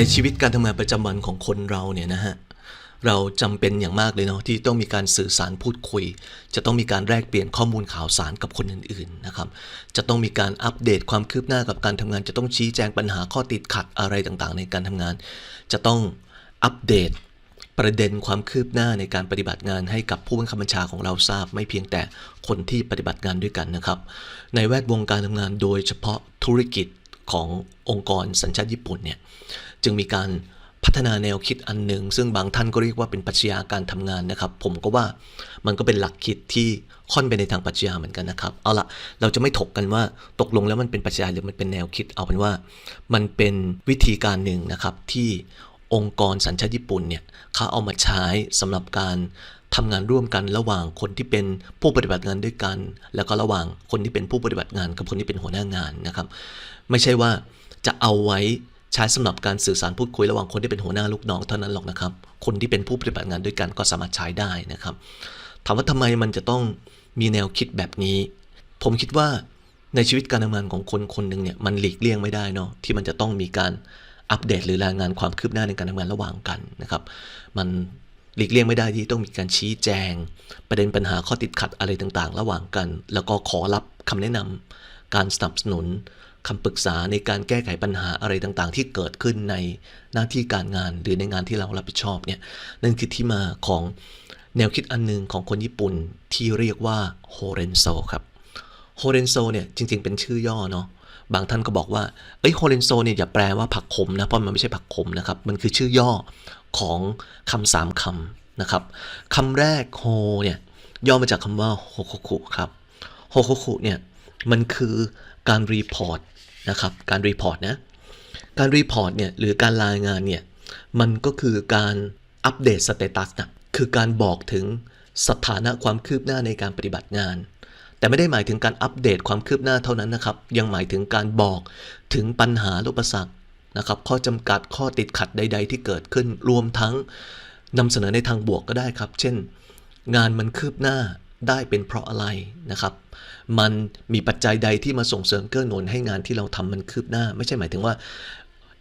ในชีวิตการทำงานประจำวันของคนเราเนี่ยนะฮะเราจำเป็นอย่างมากเลยเนาะที่ต้องมีการสื่อสารพูดคุย จะต้องมีการแลกเปลี่ยนข้อมูลข่าวสารกับคนอื่นๆนะครับ จะต้องมีการอัปเดตความคืบหน้ากับการทำงาน จะต้องชี้แจงปัญหาข้อติดขัดอะไรต่างๆ ในการทำงาน จะต้องอัปเดตประเด็นความคืบหน้าในการปฏิบัติงานให้กับผู้บังคับบัญชาของเราทราบ ไม่เพียงแต่คนที่ปฏิบัติงานด้วยกันนะครับ ในแวดวงการทำงานโดยเฉพาะธุรกิจขององค์กรสัญชาติญี่ปุ่นเนี่ย จึงมีการพัฒนาแนวคิดอันหนึ่ง ซึ่งบางท่านก็เรียกว่าเป็นปัชญาการทำงานนะครับ ผมก็ว่ามันก็เป็นหลักคิดที่ค่อนไปในทางปัชญาเหมือนกันนะครับ เอาละเราจะไม่ถกกันว่าตกลงแล้วมันเป็นปัชญาหรือมันเป็นแนวคิด เอาเป็นว่ามันเป็นวิธีการหนึ่งนะครับที่องค์กรสัญชาติญี่ปุ่นเนี่ยเขาเอามาใช้สำหรับการทำงานร่วมกันระหว่างคนที่เป็นผู้ปฏิบัติงานด้วยกัน แล้วก็ระหว่างคนที่เป็นผู้ปฏิบัติงานกับคนที่เป็นหัวหน้างานนะครับ ไม่ใช่ว่าจะเอาไว้ ใช้สำหรับการสื่อสารพูดคุยระหว่างคนที่เป็นหัวหน้าลูกน้องเท่านั้นหรอกนะครับ คนที่เป็นผู้ปฏิบัติงานด้วยกันก็สามารถใช้ได้นะครับ ถามว่าทำไมมันจะต้องมีแนวคิดแบบนี้ ผมคิดว่าในชีวิตการทำงานของคนคนหนึ่งเนี่ยมันหลีกเลี่ยงไม่ได้เนาะที่มันจะต้องมีการอัปเดตหรือรายงานความคืบหน้าในการทำงานระหว่างกันนะครับ มันหลีกเลี่ยงไม่ได้ที่ต้องมีการชี้แจง ประเด็นปัญหาข้อติดขัดอะไรต่างๆ ระหว่างกัน แล้วก็ขอรับคำแนะนำการสนับสนุน คำปรึกษาในการแก้ไขปัญหาอะไรต่างๆ ที่เกิดขึ้นในหน้าที่การงานหรือในงานที่เรารับผิดชอบเนี่ยนั่นคือที่มาของแนวคิดอันหนึงของคนญี่ปุ่นที่เรียกว่าโฮเรนโซครับโฮเรนโซเนี่ยจริง ๆ เป็นชื่อย่อเนาะบางท่านก็บอกว่าเอ้ยโฮเรนโซเนี่ยอย่าแปลว่าผักขมนะเพราะมันไม่ใช่ผักขมนะครับ มันคือชื่อย่อของคำสามคำนะครับคำแรกโฮเนี่ยย่อมาจากคำว่าโฮโคคุครับโฮโคคุเนี่ยมันคือ การรีพอร์ตนะครับการรีพอร์ตนะการรีพอร์ตเนี่ยหรือการรายงานเนี่ยมันก็คือการอัปเดตสเตตัสนะคือการบอกถึงสถานะความคืบหน้าในการปฏิบัติงาน แต่ไม่ได้หมายถึงการอัปเดตความคืบหน้าเท่านั้นนะครับ ยังหมายถึงการบอกถึงปัญหาอุปสรรคนะครับ ข้อจำกัดข้อติดขัดใด ๆ ที่เกิดขึ้นรวมทั้งนำเสนอในทางบวกก็ได้ครับ เช่น งานมันคืบหน้า ได้เป็นเพราะอะไรนะครับ มันมีปัจจัยใดที่มาส่งเสริมเกื้อหนุนให้งานที่เราทำมันคืบหน้า ไม่ใช่หมายถึงว่า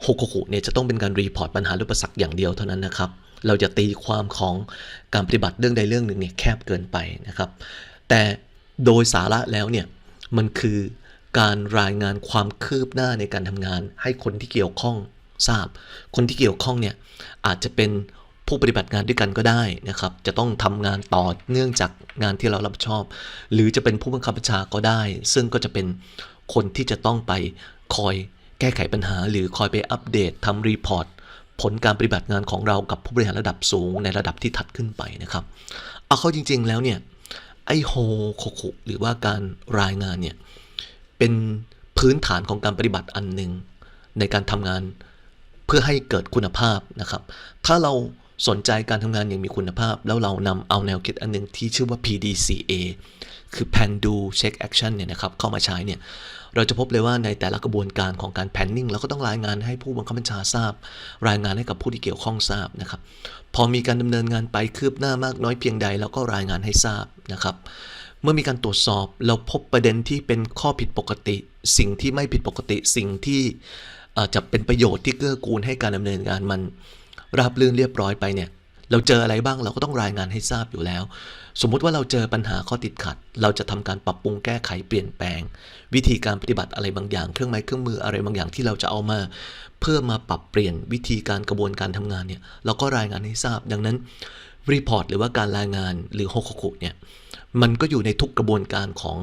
โฮโคคุเนี่ยจะต้องเป็นการรีพอร์ตปัญหาหรืออุปสรรคอย่างเดียวเท่านั้นนะครับ เราจะตีความของการปฏิบัติเรื่องใดเรื่องหนึ่งเนี่ยแคบเกินไปนะครับ แต่โดยสาระแล้วเนี่ยมันคือการรายงานความคืบหน้าในการทำงาน ให้คนที่เกี่ยวข้องทราบ คนที่เกี่ยวข้องเนี่ยอาจจะเป็น ผู้ปฏิบัติงานด้วยกันก็ได้นะครับ จะต้องทำงานต่อเนื่องจากงานที่เรารับผิดชอบ หรือจะเป็นผู้บังคับบัญชาก็ได้ ซึ่งก็จะเป็นคนที่จะต้องไปคอยแก้ไขปัญหา หรือคอยไปอัปเดตทำรีพอร์ตผลการปฏิบัติงานของเรากับผู้บริหารระดับสูงในระดับที่ถัดขึ้นไปนะครับ เอาเข้าจริง ๆ แล้วเนี่ยไอโฮโคคุหรือว่าการรายงานเนี่ยเป็นพื้นฐานของการปฏิบัติอันหนึ่งในการทำงานเพื่อให้เกิดคุณภาพนะครับ ถ้าเรา สนใจการทำงานอย่างมีคุณภาพ แล้วเรานำเอาแนวคิดอันหนึ่งที่ชื่อว่า PDCA คือ Plan Do Check Action เนี่ยนะครับเข้ามาใช้เนี่ยเราจะพบเลยว่าในแต่ละกระบวนการของการ planning เราก็ต้องรายงานให้ผู้บังคับบัญชาทราบ รายงานให้กับผู้ที่เกี่ยวข้องทราบนะครับ พอมีการดำเนินงานไปคืบหน้ามากน้อยเพียงใดเราก็รายงานให้ทราบนะครับ เมื่อมีการตรวจสอบเราพบประเด็นที่เป็นข้อผิดปกติ สิ่งที่ไม่ผิดปกติสิ่งที่จะเป็นประโยชน์ที่เกื้อกูลให้การดำเนินงานมัน ราบรื่นเรียบร้อยไปเนี่ย เราเจออะไรบ้างเราก็ต้องรายงานให้ทราบอยู่แล้ว สมมุติว่าเราเจอปัญหาข้อติดขัด เราจะทำการปรับปรุงแก้ไขเปลี่ยนแปลง วิธีการปฏิบัติอะไรบางอย่าง เครื่องไม้เครื่องมืออะไรบางอย่างที่เราจะเอามา เพื่อมาปรับเปลี่ยนวิธีการกระบวนการทำงานเนี่ยเราก็รายงานให้ทราบ ดังนั้นรีพอร์ตหรือว่าการรายงานหรือโฮโคคุเนี่ยมันก็อยู่ในทุกกระบวนการของ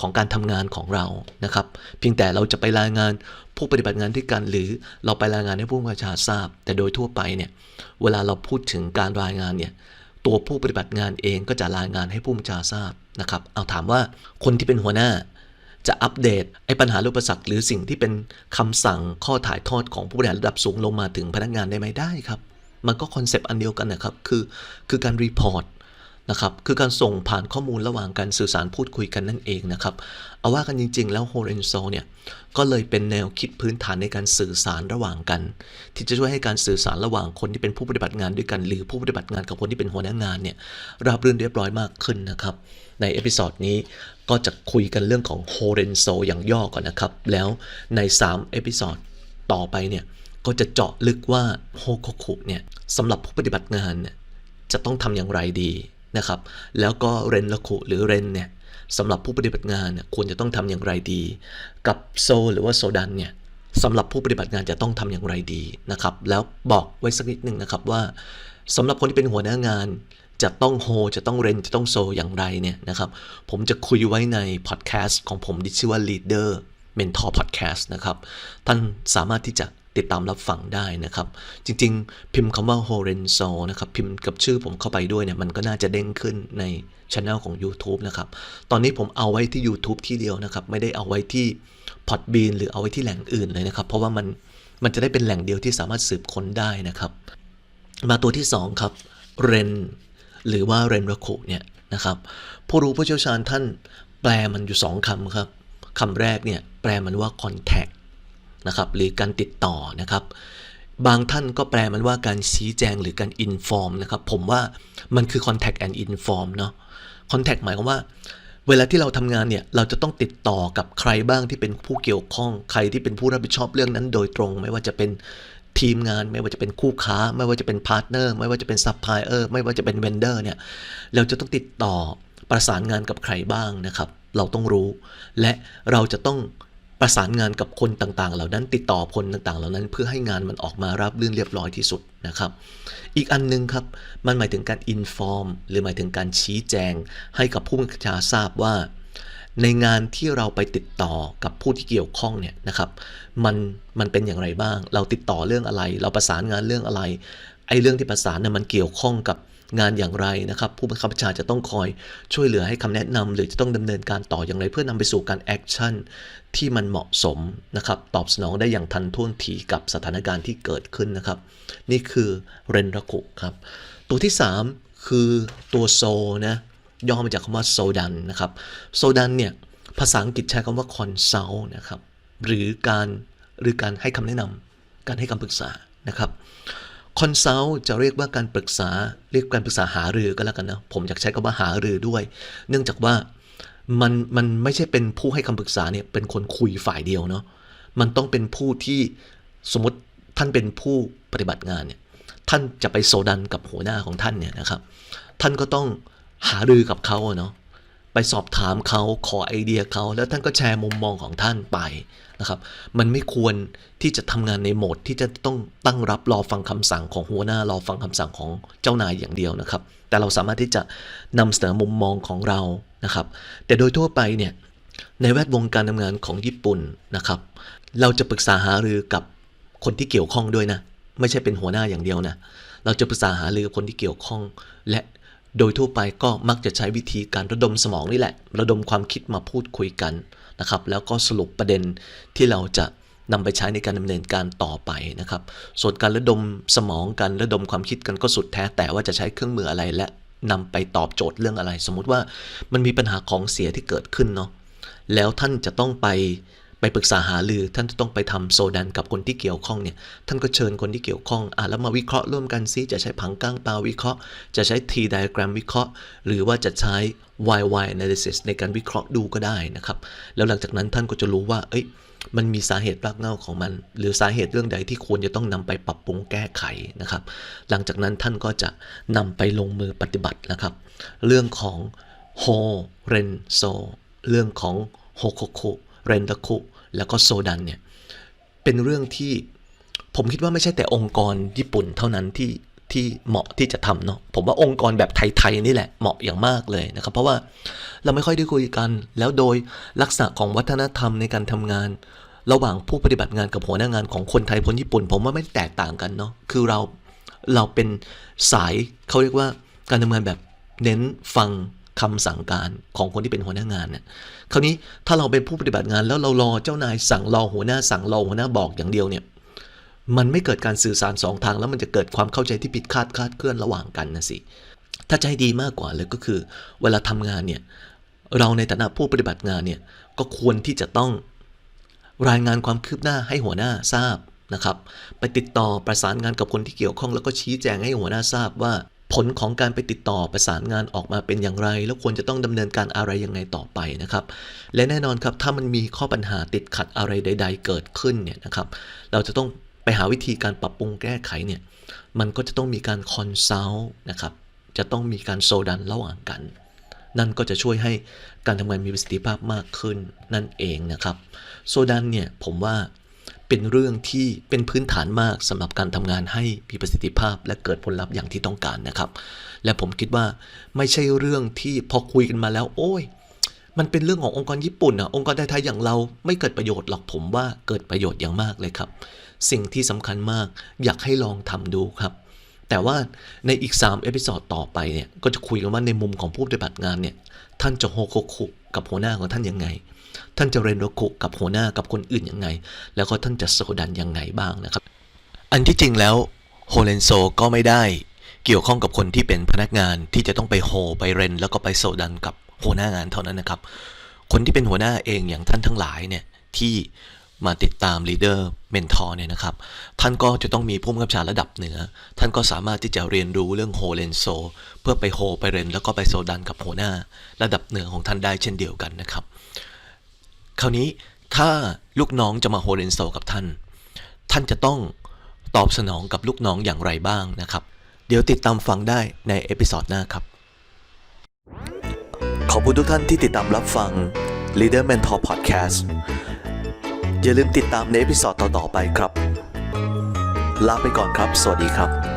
ของการทำงานของเรานะครับ เพียงแต่เราจะไปรายงาน ผู้ปฏิบัติงานด้วยกัน หรือเราไปรายงานให้ผู้บัญชาทราบ แต่โดยทั่วไปเนี่ยเวลาเราพูดถึงการรายงานเนี่ยตัวผู้ปฏิบัติงานเองก็จะรายงานให้ผู้บัญชาทราบนะครับ เอาถามว่าคนที่เป็นหัวหน้า จะอัปเดตไอ้ปัญหาหรืออุปสรรคหรือสิ่งที่เป็นคำสั่งข้อถ่ายทอดของผู้บริหารระดับสูงลงมาถึงพนักงานได้ไหมได้ครับ มันก็คอนเซปต์อันเดียวกันนะครับ คือคือการรีพอร์ต นะครับคือการส่งผ่านข้อมูลระหว่างการสื่อสารพูดคุยกันนั่นเองนะครับเอาว่ากันจริง ๆ แล้วโฮเรนโซเนี่ยก็เลยเป็นแนวคิดพื้นฐานในการสื่อสารระหว่างกัน ที่จะช่วยให้การสื่อสารระหว่างคนที่เป็นผู้ปฏิบัติงานด้วยกัน หรือผู้ปฏิบัติงานกับคนที่เป็นหัวหน้างานเนี่ยราบรื่นเรียบร้อยมากขึ้นนะครับในเอพิซอดนี้ก็จะคุยกันเรื่องของโฮเรนโซอย่างย่อก่อนนะครับ แล้วใน3เอพิซอดต่อไปเนี่ยก็จะเจาะลึกว่าโฮโคคุเนี่ยสำหรับผู้ปฏิบัติงานเนี่ยจะต้องทำอย่างไรดี นะครับ แล้วก็เรนละคุหรือเรนเนี่ยสำหรับผู้ปฏิบัติงานเนี่ยควรจะต้องทำอย่างไรดี กับโซหรือว่าโซดันเนี่ยสำหรับผู้ปฏิบัติงานจะต้องทำอย่างไรดีนะครับ แล้วบอกไว้สักนิดหนึ่งนะครับว่าสำหรับคนที่เป็นหัวหน้างานจะต้องโฮจะต้องเรนจะต้องโซอย่างไรเนี่ยนะครับ ผมจะคุยไว้ในพอดแคสต์ของผมที่ชื่อว่า Leader Mentor Podcast นะครับ ท่านสามารถที่จะ ติดตามรับฟังได้นะครับ จริงๆ พิมพ์คำว่า h o r e n z o นะครับ พิมพ์กับชื่อผมเข้าไปด้วยเนี่ย มันก็น่าจะเด้งขึ้นในช anel ของ YouTube นะครับ ตอนนี้ผมเอาไว้ที่ YouTube ที่เดียวนะครับ ไม่ได้เอาไว้ที่ Podbean หรือเอาไว้ที่แหล่งอื่นเลยนะครับ เพราะว่ามันมันจะได้เป็นแหล่งเดียวที่สามารถสืบค้นได้นะครับ มาตัวที่2ครับเรนหรือว่าเรนระคุเนี่ยนะครับผู้รู้ผู้เชี่ยวชาญท่านแปลมันอยู่ 2คำครับคำแรกเนี่ยแปลมันว่า contact นะครับหรือการติดต่อนะครับบางท่านก็แปลมันว่าการชี้แจงหรือการ inform นะครับผมว่ามันคือ contact and inform เนาะ contact หมายความว่า เวลาที่เราทำงานเนี่ย เราจะต้องติดต่อกับใครบ้างที่เป็นผู้เกี่ยวข้อง ใครที่เป็นผู้รับผิดชอบเรื่องนั้นโดยตรง ไม่ว่าจะเป็นทีมงาน ไม่ว่าจะเป็นคู่ค้า ไม่ว่าจะเป็นพาร์ทเนอร์ไม่ว่าจะเป็นซัพพลายเออร์ไม่ว่าจะเป็นเวนเดอร์เนี่ยเราจะต้องติดต่อประสานงานกับใครบ้างนะครับ เราต้องรู้ และเราจะต้อง ประสานงานกับคนต่างๆ เหล่านั้นติดต่อคนต่างๆ เหล่านั้น เพื่อให้งานมันออกมาราบรื่นเรียบร้อยที่สุดนะครับ อีกอันหนึงครับมันหมายถึงการ inform หรือหมายถึงการชี้แจง ให้กับผู้บังคับบัญชาทราบว่า ในงานที่เราไปติดต่อกับผู้ที่เกี่ยวข้องเนี่ยนะครับมันมันเป็นอย่างไรบ้าง เราติดต่อเรื่องอะไร เราประสานงานเรื่องอะไรไอ้เรื่องที่ประสานเนี่ยมันเกี่ยวข้องกับ งานอย่างไรนะครับ ผู้บังคับบัญชาจะต้องคอยช่วยเหลือให้คำแนะนำหรือจะต้องดำเนินการต่ออย่างไรเพื่อนำไปสู่การแอคชั่นที่มันเหมาะสมนะครับ ตอบสนองได้อย่างทันท่วงทีกับสถานการณ์ที่เกิดขึ้นนะครับ นี่คือเรนระคุครับ ตัวที่ 3 คือตัวโซนะย่อมาจากคำว่าโซดันนะครับโซดันเนี่ยภาษาอังกฤษใช้คำว่า consult นะครับหรือการหรือการให้คำแนะนำการให้คำปรึกษานะครับ คอนซัลท์จะเรียกว่าการปรึกษา เรียกการปรึกษาหารือก็แล้วกันนะ ผมอยากใช้คำว่าหารือด้วย เนื่องจากว่ามันมันไม่ใช่เป็นผู้ให้คำปรึกษาเนี่ยเป็นคนคุยฝ่ายเดียวเนาะมันต้องเป็นผู้ที่สมมติท่านเป็นผู้ปฏิบัติงานเนี่ยท่านจะไปโซดันกับหัวหน้าของท่านเนี่ยนะครับ ท่านก็ต้องหารือกับเขาเนาะ ไปสอบถามเขาขอไอเดียเขา แล้วท่านก็แชร์มุมมองของท่านไปนะครับ มันไม่ควรที่จะทำงานในโหมดที่จะต้องตั้งรับรอฟังคำสั่งของหัวหน้ารอฟังคำสั่งของเจ้านายอย่างเดียวนะครับ แต่เราสามารถที่จะนำเสนอมุมมองของเรานะครับ แต่โดยทั่วไปเนี่ยในแวดวงการทำงานของญี่ปุ่นนะครับ เราจะปรึกษาหารือกับคนที่เกี่ยวข้องด้วยนะ ไม่ใช่เป็นหัวหน้าอย่างเดียวนะเราจะปรึกษาหารือกับคนที่เกี่ยวข้อง และ โดยทั่วไปก็มักจะใช้วิธีการระดมสมองนี่แหละ ระดมความคิดมาพูดคุยกันนะครับ แล้วก็สรุปประเด็นที่เราจะนำไปใช้ในการดำเนินการต่อไปนะครับ ส่วนการระดมสมองกันระดมความคิดกันก็สุดแท้ แต่ว่าจะใช้เครื่องมืออะไรและนำไปตอบโจทย์เรื่องอะไร สมมุติว่ามันมีปัญหาของเสียที่เกิดขึ้นเนาะแล้วท่านจะต้องไป ไปปรึกษาหารือท่านต้องไปทำโซดันกับคนที่เกี่ยวข้องเนี่ยท่านก็เชิญคนที่เกี่ยวข้องอะแล้วมาวิเคราะห์ร่วมกันซิจะใช้ผังก้างปลาวิเคราะห์ จะใช้ T diagram วิเคราะห์ หรือว่าจะใช้ YY analysis ในการวิเคราะห์ดูก็ได้นะครับ แล้วหลังจากนั้นท่านก็จะรู้ว่า เอ้ยมันมีสาเหตุรากเหง้าของมัน หรือสาเหตุเรื่องใดที่ควรจะต้องนำไปปรับปรุงแก้ไขนะครับ หลังจากนั้นท่านก็จะนำไปลงมือปฏิบัตินะครับ เรื่องของโฮเรนโซเรื่องของโฮโคคุเรนตะคุ แล้วก็โซดันเนี่ยเป็นเรื่องที่ผมคิดว่าไม่ใช่แต่องค์กรญี่ปุ่นเท่านั้นที่ที่เหมาะที่จะทำเนาะผมว่าองค์กรแบบไทยๆนี่แหละเหมาะอย่างมากเลยนะครับ เพราะว่าเราไม่ค่อยได้คุยกัน แล้วโดยลักษณะของวัฒนธรรมในการทำงาน ระหว่างผู้ปฏิบัติงานกับหัวหน้างานของคนไทยคนญี่ปุ่น ผมว่าไม่แตกต่างกันเนาะคือเราเราเป็นสายเขาเรียกว่าการทำงานแบบเน้นฟัง คำสั่งการของคนที่เป็นหัวหน้างานเนี่ยคราวนี้ถ้าเราเป็นผู้ปฏิบัติงานแล้วเรารอเจ้านายสั่งรอหัวหน้าสั่งรอหัวหน้าบอกอย่างเดียวเนี่ยมันไม่เกิดการสื่อสารสองทางแล้วมันจะเกิดความเข้าใจที่ผิดคาดคาดเคลื่อนระหว่างกันนะสิถ้าให้ดีมากกว่าเลยก็คือ เวลาทำงานเนี่ยเราในฐานะผู้ปฏิบัติงานเนี่ยก็ควรที่จะต้องรายงานความคืบหน้าให้หัวหน้าทราบนะครับ ไปติดต่อประสานงานกับคนที่เกี่ยวข้องแล้วก็ชี้แจงให้หัวหน้าทราบว่า ผลของการไปติดต่อประสานงานออกมาเป็นอย่างไร แล้วควรจะต้องดำเนินการอะไรยังไงต่อไปนะครับ และแน่นอนครับถ้ามันมีข้อปัญหาติดขัดอะไรใด ๆ เกิดขึ้นเนี่ยนะครับ เราจะต้องไปหาวิธีการปรับปรุงแก้ไขเนี่ยมันก็จะต้องมีการคอนซัลท์นะครับจะต้องมีการโซดันระหว่างกัน นั่นก็จะช่วยให้การทำงานมีประสิทธิภาพมากขึ้นนั่นเองนะครับ โซดันเนี่ยผมว่า เป็นเรื่องที่เป็นพื้นฐานมากสำหรับการทำงานให้มีประสิทธิภาพ และเกิดผลลัพธ์อย่างที่ต้องการนะครับ และผมคิดว่าไม่ใช่เรื่องที่พอคุยกันมาแล้ว โอ้ย มันเป็นเรื่องขององค์กรญี่ปุ่นอะองค์กรไทยๆอย่างเราไม่เกิดประโยชน์หรอกผมว่าเกิดประโยชน์อย่างมากเลยครับ สิ่งที่สำคัญมากอยากให้ลองทำดูครับแต่ว่าในอีก 3 เอพิ o d ดต่อไปเนี่ย ก็จะคุยกันว่าในมุมของผู้ปฏิบัติงานเนี่ย ท่านจะโฮโคคุกับหัวหน้าของท่านยังไง ท่านจะเรนโรคุกับหัวหน้ากับคนอื่นยังไง แล้วก็ท่านจะโซดันยังไงบ้างนะครับ อันที่จริงแล้วโฮเลนโซก็ไม่ได้ เกี่ยวข้องกับคนที่เป็นพนักงานที่จะต้องไปโฮไปเรน แล้วก็ไปโซดันกับหัวหน้างานเท่านั้นนะครับ คนที่เป็นหัวหน้าเองอย่างท่านทั้งหลายเนี่ยที่มาติดตามลีดเดอร์เมนทอร์เนี่ยนะครับ ท่านก็จะต้องมีผู้บังคับชาระดับเหนือ ท่านก็สามารถที่จะเรียนรู้เรื่องโฮเลนโซ เพื่อไปโฮไปเรน แล้วก็ไปโซดันกับหัวหน้า ระดับเหนือของท่านได้เช่นเดียวกันนะครับ คราวนี้ถ้าลูกน้องจะมาโฮเลนโซกับท่าน ท่านจะต้องตอบสนองกับลูกน้องอย่างไรบ้างนะครับ เดี๋ยวติดตามฟังได้ในเอพิ o d ดหน้าครับ ขอบคุณทุกท่านที่ติดตามรับฟัง Leader Mentor Podcast อย่าลืมติดตามในเอพิ o d ดต่อ ๆ ไปครับ ลาไปก่อนครับ สวัสดีครับ